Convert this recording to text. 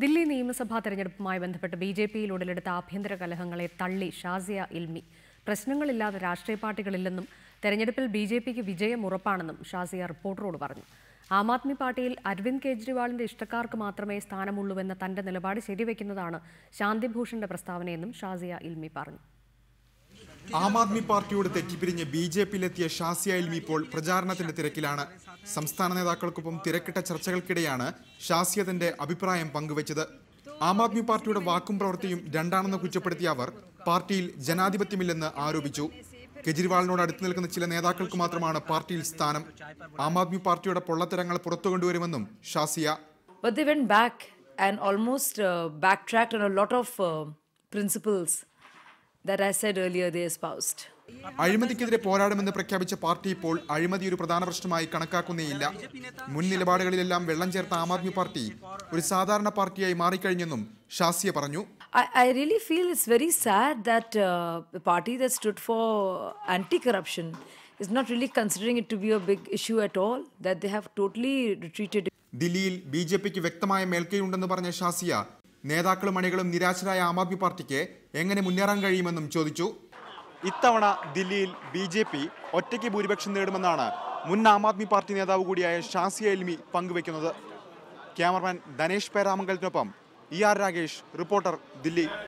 ദില്ലി നിയമസഭാ തെരഞ്ഞെടുപ്പുമായി ബന്ധപ്പെട്ട് ബി ജെ പിയിൽ ഉടലെടുത്ത ആഭ്യന്തര കലഹങ്ങളെ തള്ളി ഷാസിയ ഇൽമി. പ്രശ്നങ്ങളില്ലാതെ രാഷ്ട്രീയ പാർട്ടികളില്ലെന്നും തെരഞ്ഞെടുപ്പിൽ ബി ജെ പിക്ക് വിജയം ഉറപ്പാണെന്നും ഷാസിയ റിപ്പോർട്ടറോട് പറഞ്ഞു. ആം ആദ്മി പാർട്ടിയിൽ അരവിന്ദ് കെജ്രിവാളിന്റെ ഇഷ്ടക്കാർക്ക് മാത്രമേ സ്ഥാനമുള്ളൂവെന്ന തന്റെ നിലപാട് ശരിവെക്കുന്നതാണ് ശാന്തിഭൂഷന്റെ പ്രസ്താവനയെന്നും ഷാസിയ ഇൽമി പറഞ്ഞു. ആം ആദ്മി പാർട്ടിയോട് തെറ്റിപ്പിരിഞ്ഞ് ബി ജെ പിയിലെത്തിയ ഷാസിയ ഇൽമി ഇപ്പോൾ പ്രചാരണത്തിന്റെ തിരക്കിലാണ്. സംസ്ഥാന നേതാക്കൾക്കൊപ്പം തിരക്കിട്ട ചർച്ചകൾക്കിടെയാണ് ഷാസിയ തന്റെ അഭിപ്രായം പങ്കുവച്ചത്. ആം ആദ്മി പാർട്ടിയുടെ വാക്കും പ്രവൃത്തിയും രണ്ടാണെന്ന് കുറ്റപ്പെടുത്തിയ അവർ പാർട്ടിയിൽ ജനാധിപത്യമില്ലെന്ന് ആരോപിച്ചു. കെജ്രിവാളിനോട് അടുത്തു നിൽക്കുന്ന ചില നേതാക്കൾക്ക് മാത്രമാണ് പാർട്ടിയിൽ സ്ഥാനം. ആം ആദ്മി പാർട്ടിയുടെ പൊള്ളത്തരങ്ങൾ പുറത്തു കൊണ്ടുവരുമെന്നും Shazia that I said earlier they espoused. അഴിമതിക്കെതിരെ പോരാടുമെന്ന് പ്രഖ്യാപിച്ച പാർട്ടി ഇപ്പോൾ അഴിമതി ഒരു പ്രധാന പ്രശ്നമായി കണക്കാക്കുന്നേയില്ല മുൻ നിലപാടുകളിലെല്ലാം വെള്ളം ചേർത്ത ആം ആദ്മി പാർട്ടി ഒരു സാധാരണ പാർട്ടിയായി മാറിക്കഴിഞ്ഞെന്നും ഷാസിയ പറഞ്ഞു I, I really feel it's very sad that uh, the party that stood for anti corruption is not really considering it to be a big issue at all, that they have totally retreated. ദില്ലിയിൽ B ജെ പിക്ക് വ്യക്തമായ മേൽക്കൈയുണ്ടെന്ന് പറഞ്ഞ ഷാസിയ നേതാക്കളും അണികളും നിരാശരായ ആം ആദ്മി പാർട്ടിക്ക് എങ്ങനെ മുന്നേറാൻ കഴിയുമെന്നും ചോദിച്ചു. ഇത്തവണ ദില്ലിയിൽ ബി ജെ പി ഒറ്റയ്ക്ക് ഭൂരിപക്ഷം നേടുമെന്നാണ് മുൻ ആം ആദ്മി പാർട്ടി നേതാവ് കൂടിയായ ഷാസിയ എൽമി പങ്കുവയ്ക്കുന്നത് cameraman Dhanesh പേരാമംഗലത്തിനൊപ്പം E R Rakesh reporter Delhi.